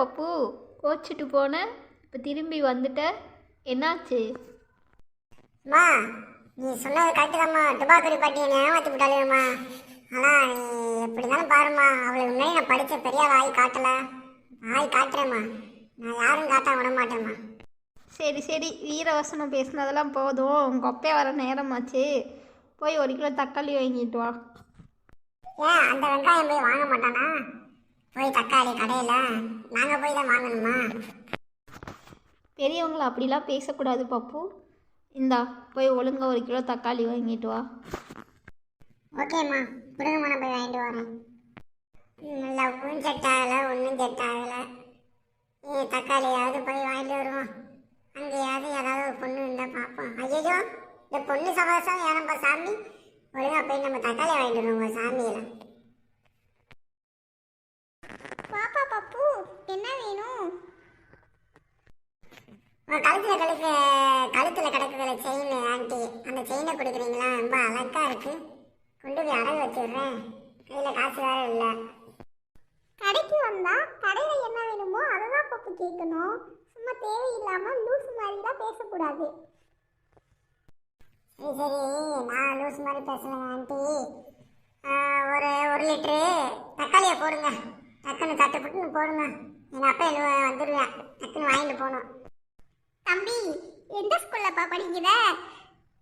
பப்பு கோச்சிட்டு போன இப்போ திரும்பி வந்துட்ட என்னாச்சு? அம்மா நீ சொன்னது கரெக்டு தான்மா துபாக்குடி பாட்டியை ஏமாத்தி விட்டாலேம்மா ஆனால் நீ எப்படி இருந்தாலும் பாரும்மா. அவளுக்கு முன்னாடி நான் படித்த பெரிய வாய் காட்டல. வாய் காட்டுறேம்மா. நான் யாரும் காட்ட விட மாட்டேம்மா சரி சரி. வீரவசனம் பேசினதெல்லாம் போதும். உங்கள் அப்பே வர நேரமாச்சு. போய் ஒரு கிலோ தக்காளி வாங்கிட்டு வா. ஏன் அந்த வெங்காயம் போய் வாங்க மாட்டானா? போய் தக்காளி கடையில் நாங்கள் போய் தான் வாங்கணுமா? பெரியவங்கள அப்படிலாம் பேசக்கூடாது பப்பு. இந்தா போய் ஒழுங்கா ஒரு கிலோ தக்காளி வாங்கிட்டு வா. ஓகேம்மா விடுங்கம்மா நான் போய் வாங்கிட்டு வரேன். நல்லா ஒன்றும் செட் ஆகலை ஒன்றும் செட் ஆகலை ஏ தக்காளியாவது போய் வாங்கிட்டு வருவோம். அங்கேயாவது ஏதாவது ஒரு பொண்ணு இருந்தால் பார்ப்போம். ஐயோ இந்த பொண்ணு சவாசம் ஏனப்பா சாமி? ஒழுங்கா போய் நம்ம தக்காளி வாங்கிட்டு வருவோம் சாமியில். பாப்பா பப்பு. என்ன வேணும்? கழுத்துல கழுக்கு கழுத்துல கிடக்குதுல செயின் ஆண்டி. அந்த செயினை கொடுக்குறீங்களா? ரொம்ப அழகா இருக்கு. கொண்டு போய் அடகு வச்சுடுறேன். கையில காசு வேற இல்லை. கடைக்கு வந்தா கடையில என்ன வேணுமோ அதை தான் பப்பு கேட்கணும். சும்மா தேவையில்லாம லூஸ் மாதிரிலாம் பேசக்கூடாது. சரி சரி. நான் லூஸ் மாதிரி பேசலைங்க ஆண்டி. ஒரு ஒரு லிட்டரு தக்காளியை போடுங்க. டக்குன்னு தட்டு புட்டுன்னு போடுங்க. எங்கள் அப்பா எழுவ வந்துடுவேன் டக்குன்னு வாங்கிட்டு போகணும். தம்பி எந்த ஸ்கூல்லப்பா படிக்கிற?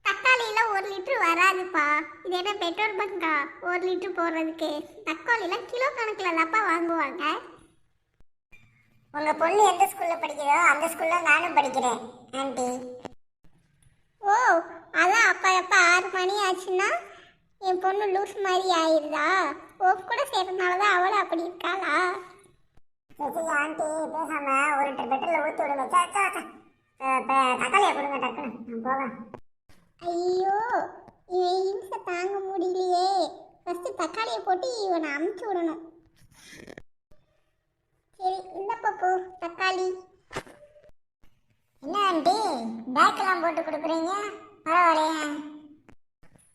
தக்காளியெல்லாம் ஒரு லிட்ரு வராதுப்பா. இது என்ன பெட்ரோல் பங்கா? ஒரு லிட்ரு போடுறதுக்கு. தக்காளியில கிலோ கணக்கில் தான்ப்பா வாங்குவாங்க. உங்கள் பொண்ணு எந்த ஸ்கூலில் படிக்கிறதோ அந்த ஸ்கூலில் நானும் படிக்கிறேன் ஆண்டி. ஓ அதான் அப்பா எப்போ ஆறு மணி ஆச்சுன்னா என் பொண்ணு லூஸ் மாதிரி ஆயிருதா சேர்றதுனால தான் அவளும் அப்படி இருக்காளா? சரி ஆண்டி பேசாம ஒரு லிட்டர் பெட்ரோல் ஊற்றி விடுங்க. தக்காளியை கொடுங்க டக்குன்னு. நான் போவேன். ஐயோ இவன் இம்சை தாங்க முடியலையே. ஃபர்ஸ்ட் தக்காளியை போட்டு இவனை அமுச்சு விடணும். சரி இந்த பப்பு தக்காளி. என்ன ஆண்டி? பேக்கெல்லாம் போட்டு கொடுக்குறீங்க? பரவாயில்லையே.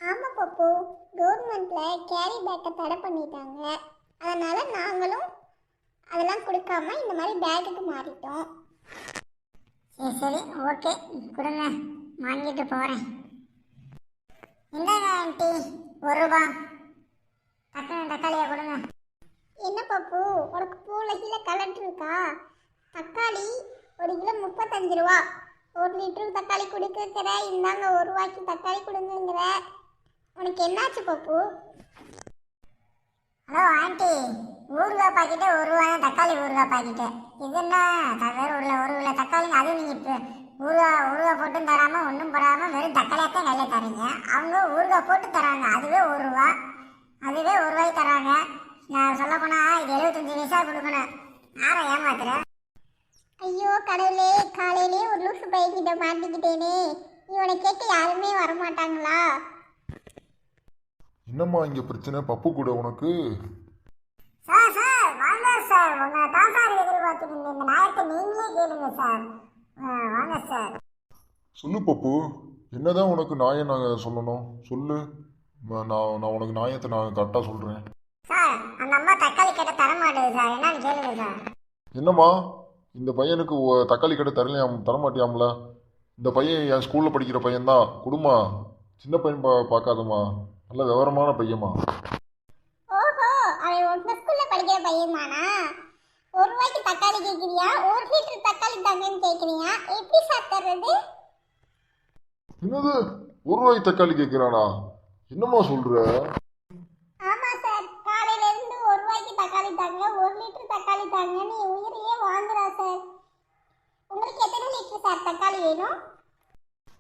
ஆமாம் கவர்மெண்ட்டில் கேரி பேக்கை தடை பண்ணிட்டாங்க. அதனால் நாங்களும் அதெல்லாம் கொடுக்காம இந்த மாதிரி பேக்குக்கு மாறிட்டோம். சரி சரி ஓகே கொடுங்க. வாங்கிட்டு போகிறேன் என்ன ஆண்டி ஒரு ரூபா. டக்குனு தக்காளியை கொடுங்க. என்ன பப்பு? உனக்கு பூவில் கீழே கலர் இருக்கா? தக்காளி ஒரு கிலோ முப்பத்தஞ்சு ரூபா. ஒரு லிட்டர் தக்காளி கொடுக்குற இந்தாங்க ஒரு ரூபாய்க்கு தக்காளி கொடுங்கிற உனக்கு என்னாச்சு பப்பு? Hello aunty. ஊறுகாய் பாக்கெட்டு ஒரு ரூபா தக்காளி ஊறுகாய் பாக்கெட்டு இது என்ன? வேறு ஒரு ஒரு கிலோ தக்காளி அதுவும் நீங்கள் இப்போ ஊறுகாய் ஊறுகாய் போட்டும் தராமல் ஒன்றும் போடாமல் வெறும் தக்காளியாக தான் கையில் தரீங்க அவங்க ஊறுகாய் போட்டு தராங்க அதுவே ஒரு ரூபா. அதுவே ஒரு ரூபாய் தராங்க நான் சொல்லப்போனால் இது எழுபத்தஞ்சி வயசாக கொடுக்கணும். யாரை ஏமாத்துறேன் ஐயோ கடவுளே காலையிலே ஒரு லூசு பைக்கிட்ட மாட்டிக்கிட்டேனே. இவனை கேட்டு யாருமே வரமாட்டாங்களா? என்னம்மா இங்கே பிரச்சனை? பப்பு கூட உனக்கு? சார் சார் வாங்க சார். உங்களை தான் சார் எதிர்பார்த்துட்டு இருந்தேன். இந்த நாயத்தை நீங்களே கேளுங்க சார். ஆ, வாங்க சார். சொல்லு பப்பு. என்னதான் உனக்கு நாயை நாங்கள் சொல்லணும்? சொல்லு. ம- நான் நான் உனக்கு நாயத்தை நான் கரெக்டாக சொல்கிறேன் சார் அந்த அம்மா தக்காளி கேட்ட தர மாட்டேது சார். என்னன்னு கேளுங்க சார். என்னம்மா? இந்த பையனுக்கு ஒ- தக்காளி கடை தரலையாம் தரமாட்டியாம்ல? இந்த பையன் என் ஸ்கூலில் படிக்கிற பையன்தான். குடுமா. சின்ன பையன் பா பார்க்காதம்மா. நல்ல விவரமான பையன்மா ஓஹோ அவன் உங்க ஸ்கூல்ல படிக்கிற பையன் தானா ஒரு ரூபாய்க்கு தக்காளி கேட்குறியா ஒரு லிட்டர் தக்காளி தாங்கன்னு கேட்குறியா எப்படி சார் தர்றது? என்னது? ஒரு ரூபாய் தக்காளி கேட்குறானா என்னம்மா சொல்கிற ஆமா சார் காலையில இருந்து ஒரு ரூபாய்க்கு தக்காளி தாங்க ஒரு லிட்டர் தக்காளி தாங்கன்னு உயிரையே வாங்குறா சார் உங்களுக்கு எத்தனை லிட்டர் சார் தக்காளி வேணும்?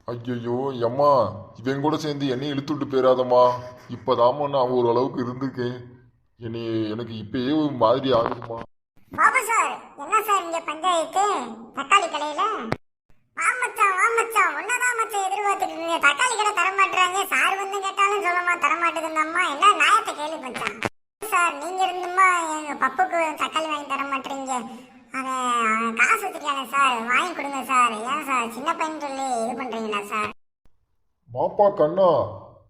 ஐயையோ எம்மா இவன் கூட சேர்ந்து என்னையும் இழுத்துட்டு போயிடாதம்மா இப்போதாம்மா நான் ஓரளவுக்கு இருந்திருக்கேன். என்னை எனக்கு இப்பயே ஒரு மாதிரி ஆகுதும்மா. பாபு சார் என்ன சார் இங்க பஞ்சாயத்து? தக்காளி கடையில? வா மச்சான் ஒன்னதான் மச்சான் எதிர்பார்த்துட்டு இருந்தேன் தக்காளி கடை தர மாட்டாங்க சார் வந்து கேட்டாலும் சொல்லமா தர மாட்டேங்குது அம்மா என்ன நியாயத்தை கேள்வி மச்சான். சார் நீங்க இருந்துமா எங்க பப்புக்கு தக்காளி வாங்கி தர மாட்டீங்க. அவன் காசு வச்சிருக்கானே சார் வாங்கி கொடுங்க சார் ஏன் சார் சின்ன பையன் சொல்லி இது பண்றீங்களா சார் மாப்பா கண்ணா.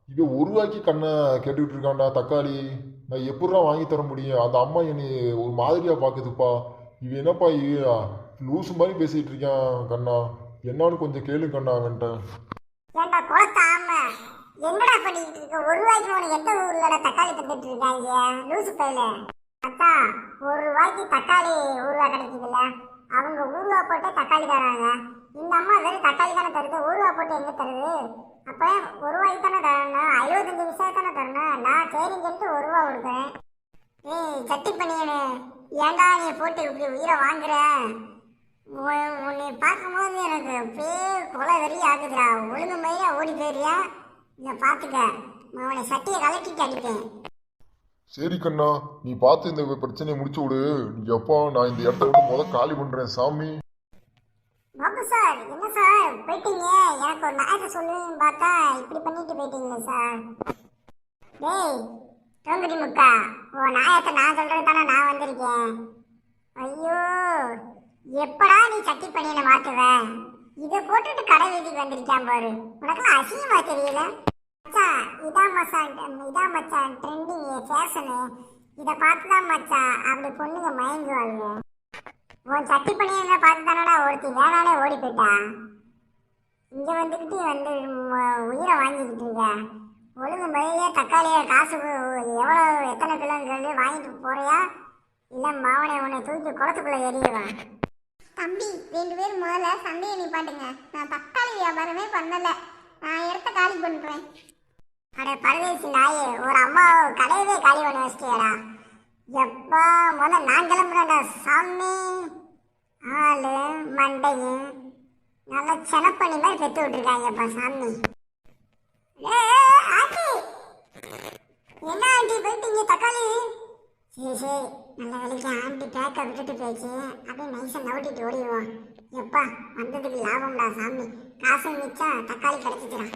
இவன் ஒரு ரூபாய்க்கு கண்ணை கேட்டுக்கிட்டு இருக்கான்டா தக்காளி. நான் எப்படிடா வாங்கி தர முடியும்? அந்த அம்மா என்னை ஒரு மாதிரியா பார்க்குதுப்பா இவன் என்னப்பா இவன் லூசு மாதிரி பேசிட்டு இருக்கான் கண்ணா. என்னான்னு கொஞ்சம் கேளு கண்ணா அவன்கிட்ட. ஏண்டா குளத்தாம என்னடா பண்ணிட்டு இருக்க? ஒரு ரூபாய்க்கு உனக்கு எந்த ஊர்லடா தக்காளி தந்துட்டு இருக்காங்க? லூசு பையில. அத்தா. ஒரு ரூபாய்க்கு தக்காளி ஊறுவா கிடைக்குதுல்ல அவங்க ஊறுவா போட்டு தக்காளி தராங்க. இந்த அம்மா வெறும் தக்காளி தானே தருது ஊறுவா போட்டு எங்கே தருது? அப்போ ஒரு ரூபாய்க்கு தானே தரணும் எழுபத்தஞ்சு விஷயம் தானே தரணும் நான் சரின்னு சொல்லிட்டு ஒரு ரூபா கொடுக்குறேன். ஏய் கட்டி பண்ணியனு ஏண்டா நீ போட்டு இப்படி உயிரை வாங்குற? உன்னை பார்க்கும்போது எனக்கு பேர் கொலை வெறி ஆகுதுடா. ஒழுங்கு மயிலா ஓடி போயிடுறியா? இதை பார்த்துக்க. அவனை சட்டியை கலட்டிட்டு அடிப்பேன். சரி கண்ணா நீ பார்த்து இந்த பிரச்சனையை முடிச்சு விடு. நீ எப்பா நான் இந்த இடத்த விட்டு முத காலி பண்றேன் சாமி. பாபு சார். என்ன சார்? போயிட்டீங்க. எனக்கு ஒரு நாயத்தை சொல்லுவீங்கன்னு பார்த்தா இப்படி பண்ணிட்டு போயிட்டீங்களே சார். டேய் தோங்குடி முக்கா. ஓ நாயத்தை நான் சொல்றது தானே நான் வந்திருக்கேன். ஐயோ எப்படா நீ சட்டி பண்ணியில மாட்டுவ இதை போட்டுட்டு கடை வீதிக்கு வந்திருக்கான் பாரு. உனக்கெல்லாம் அசிங்கமா தெரியல? மச்சான் இதான் மச்சான் இதான் மச்சான் ட்ரெண்டிங் ஃபேஷனு இதை பார்த்து தான் மச்சான் அப்படி பொண்ணுங்க மயங்குவாளுங்க. உன் சட்டி பண்ணியனை பார்த்து தானடா ஒருத்தி வேணாலே ஓடி போயிட்டா. இங்கே வந்துக்கிட்டு வந்து உயிரை வாங்கிக்கிட்டு இருக்க. ஒழுங்கு மழையே தக்காளியை காசு எவ்வளோ எத்தனை கிலோன்னு சொல்லி வாங்கிட்டு போறியா? இல்லை மாவனை உன்னை தூக்கி குளத்துக்குள்ளே எறியுவான் தம்பி ரெண்டு பேர் முதல்ல சண்டையை நிப்பாட்டுங்க. நான் தக்காளி வியாபாரமே பண்ணலை. நான் இடத்த காலி பண்ணுறேன் அட பரதேசி நாயே ஒரு அம்மா கடையவே காலி பண்ண வச்சிட்டியாடா. எப்பா முதல்ல நான் கிளம்புறேன்டா சாமி. ஆளு மண்டையும் நல்லா செனப்பண்ணி மாதிரி பெற்று விட்டுருக்காங்கப்பா சாமி. ஏய், என்ன ஆண்டி போயிட்டீங்க தக்காளி? சரி சரி நல்ல வேலைக்கு ஆண்டி பேக்கை விட்டுட்டு போயிடுச்சு. அப்படியே நைஸாக நவட்டிட்டு ஓடிடுவோம் எப்பா வந்ததுக்கு லாபம்டா சாமி. காசு மிச்சம் தக்காளி கிடைச்சிக்கிறான்